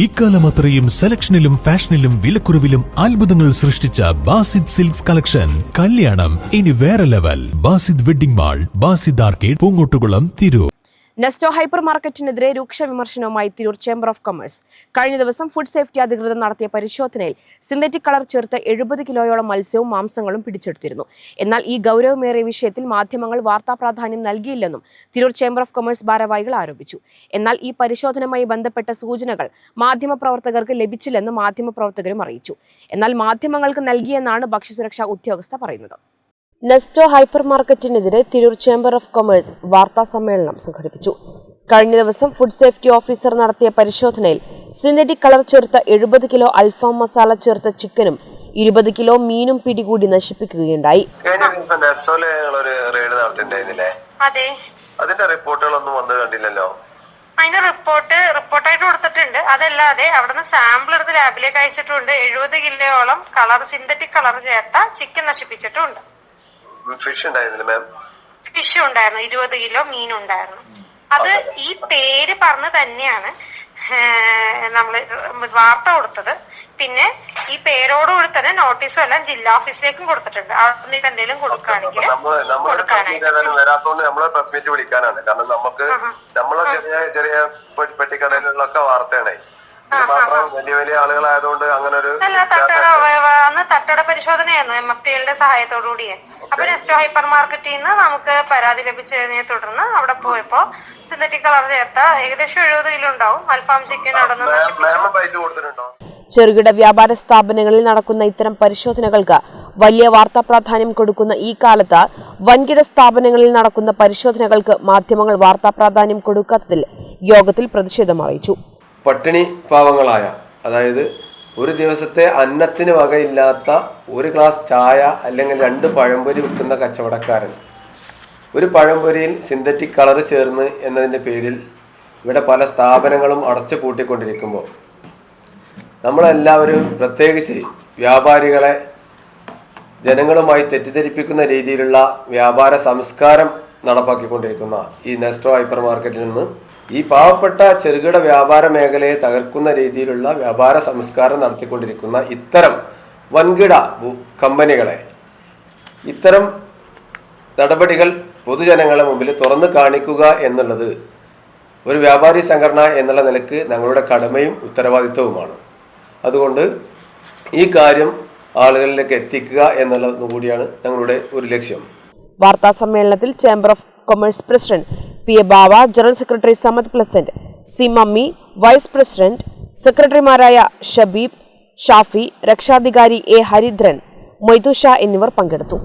ഈ കാലം അത്രയും സെലക്ഷനിലും ഫാഷനിലും വിലക്കുറവിലും അത്ഭുതങ്ങൾ സൃഷ്ടിച്ച ബാസിദ് സിൽക്സ് കളക്ഷൻ. കല്യാണം ഇനി വേറെ level. Basid wedding mall Basid arcade Poongottukulam Tirur. Nesto hyper മാർക്കറ്റിനെതിരെ രൂക്ഷ വിമർശനവുമായി തിരൂർ ചേംബർ ഓഫ് കൊമേഴ്സ്. കഴിഞ്ഞ ദിവസം ഫുഡ് സേഫ്റ്റി അധികൃതർ നടത്തിയ പരിശോധനയിൽ സിന്തറ്റിക് കളർ ചേർത്ത് എഴുപത് കിലോയോളം മത്സ്യവും മാംസങ്ങളും പിടിച്ചെടുത്തിരുന്നു. എന്നാൽ ഈ ഗൗരവമേറിയ വിഷയത്തിൽ മാധ്യമങ്ങൾ വാർത്താ പ്രാധാന്യം നൽകിയില്ലെന്നും തിരൂർ ചേംബർ ഓഫ് കൊമേഴ്സ് ഭാരവാഹികൾ ആരോപിച്ചു. എന്നാൽ ഈ പരിശോധനയുമായി ബന്ധപ്പെട്ട സൂചനകൾ മാധ്യമപ്രവർത്തകർക്ക് ലഭിച്ചില്ലെന്ന് മാധ്യമപ്രവർത്തകരും അറിയിച്ചു. എന്നാൽ മാധ്യമങ്ങൾക്ക് നൽകിയെന്നാണ് ഭക്ഷ്യസുരക്ഷാ ഉദ്യോഗസ്ഥ പറയുന്നത്. നെസ്റ്റോ ഹൈപ്പർ മാർക്കറ്റിനെതിരെ തിരൂർ ചേംബർ ഓഫ് കൊമേഴ്സ് വാർത്താ സമ്മേളനം സംഘടിപ്പിച്ചു. കഴിഞ്ഞ ദിവസം ഫുഡ് സേഫ്റ്റി ഓഫീസർ നടത്തിയ പരിശോധനയിൽ സിന്തറ്റിക് കളർ ചേർത്ത എഴുപത് കിലോ അൽഫാം മസാല ചേർത്ത ചിക്കനും ഇരുപത് കിലോ മീനും പിടികൂടി നശിപ്പിക്കുകയുണ്ടായി. കഴിഞ്ഞ ദിവസം നെസ്റ്റോയിൽ ഞങ്ങളൊരു റെയ്ഡ് നടത്തിണ്ടായിരുന്നില്ലേ അതെ. അതിന്റെ റിപ്പോർട്ടുകളൊന്നും വന്നു കണ്ടില്ലല്ലോ? അതിന്റെ റിപ്പോർട്ട് റിപ്പോർട്ടായിട്ട് കൊടുത്തിട്ടുണ്ട്. അതല്ലാതെ അവിടുന്ന് സാമ്പിൾ എടുത്ത് ലാബിലേക്ക് അയച്ചിട്ടുണ്ട്. എഴുപത് കിലോയോളം കളർ സിന്തറ്റിക് കളർ ചേർത്ത ചിക്കൻ നശിപ്പിച്ചിട്ടുണ്ട്. ഫിഷ് ഉണ്ടായിരുന്നില്ല മാം ഫിഷ് ഉണ്ടായിരുന്നു. ഇരുപത് കിലോ മീൻ ഉണ്ടായിരുന്നു. അത് ഈ പേര് പറഞ്ഞ് തന്നെയാണ് നമ്മൾ നമ്മൾ വാർത്ത കൊടുത്തത്. പിന്നെ ഈ പേരോട് കൂടി തന്നെ നോട്ടീസും എല്ലാം ജില്ലാ ഓഫീസിലേക്കും കൊടുത്തിട്ടുണ്ട്. അവിടെ എന്തെങ്കിലും കൊടുക്കുകയാണെങ്കിൽ വരാത്തോണ്ട് നമ്മളെ പ്രസ് മീറ്റ് വിളിക്കാനാണ്. കാരണം നമുക്ക് നമ്മളെ ചെറിയ ചെറിയ പെ- വാർത്തയാണ്. മാത്രം വലിയ വലിയ ആളുകളായതുകൊണ്ട് അങ്ങനെ ഒരു തട്ടട പരിശോധനയായിരുന്നു എം എഫ് ടികളുടെ സഹായത്തോടു കൂടിയെ അപ്പൊ നെസ്റ്റോ ഹൈപ്പർ മാർക്കറ്റിൽ നിന്ന് നമുക്ക് പരാതി ലഭിച്ചതിനെ തുടർന്ന് അവിടെ പോയപ്പോ സിന്തറ്റിക് കളർ ചേർത്ത ഏകദേശം എഴുപത് കിലോ ഉണ്ടാവും. അൽഫാം ചിക്കൻ അവിടെ നിന്ന് ചെറുകിട വ്യാപാര സ്ഥാപനങ്ങളിൽ നടക്കുന്ന ഇത്തരം പരിശോധനകൾക്ക് വലിയ വാർത്താ പ്രാധാന്യം കൊടുക്കുന്ന ഈ കാലത്ത് വൻകിട സ്ഥാപനങ്ങളിൽ നടക്കുന്ന പരിശോധനകൾക്ക് മാധ്യമങ്ങൾ വാർത്താ പ്രാധാന്യം കൊടുക്കാത്തതിൽ യോഗത്തിൽ പ്രതിഷേധം അറിയിച്ചു. പട്ടിണി പാവങ്ങളായ അതായത് ഒരു ദിവസത്തെ അന്നത്തിന് വകയില്ലാത്ത ഒരു ഗ്ലാസ് ചായ അല്ലെങ്കിൽ രണ്ട് പഴംപൊരി വിൽക്കുന്ന കച്ചവടക്കാരൻ. ഒരു പഴംപൊരിയിൽ സിന്തറ്റിക് കളർ ചേർന്ന് എന്നതിന്റെ പേരിൽ ഇവിടെ പല സ്ഥാപനങ്ങളും അടച്ചു പൂട്ടിക്കൊണ്ടിരിക്കുമ്പോൾ നമ്മളെല്ലാവരും പ്രത്യേകിച്ച് വ്യാപാരികളെ ജനങ്ങളുമായി തെറ്റിദ്ധരിപ്പിക്കുന്ന രീതിയിലുള്ള വ്യാപാര സംസ്കാരം നടപ്പാക്കിക്കൊണ്ടിരിക്കുന്ന ഈ നെസ്ട്രോ ഹൈപ്പർ മാർക്കറ്റിൽ നിന്ന് ഈ പാവപ്പെട്ട ചെറുകിട വ്യാപാര മേഖലയെ തകർക്കുന്ന രീതിയിലുള്ള വ്യാപാര സംസ്കാരം നടത്തിക്കൊണ്ടിരിക്കുന്ന ഇത്തരം വൻകിട കമ്പനികളെ ഇത്തരം നടപടികൾ പൊതുജനങ്ങളെ മുമ്പിൽ തുറന്നു കാണിക്കുക എന്നുള്ളത് ഒരു വ്യാപാരി സംഘടന എന്നുള്ള നിലയ്ക്ക് ഞങ്ങളുടെ കടമയും ഉത്തരവാദിത്വവുമാണ്. അതുകൊണ്ട് ഈ കാര്യം ആളുകളിലേക്ക് എത്തിക്കുക എന്നുള്ളത് കൂടിയാണ് ഞങ്ങളുടെ ഒരു ലക്ഷ്യം. വാർത്താ സമ്മേളനത്തിൽ chamber of commerce president P A Bava general secretary Samad Pleasant C Mammi vice president സെക്രട്ടറിമാരായ ഷബീബ് ഷാഫി രക്ഷാധികാരി എ ഹരിദ്രൻ മൊയ്തു ഷാ എന്നിവർ പങ്കെടുത്തു.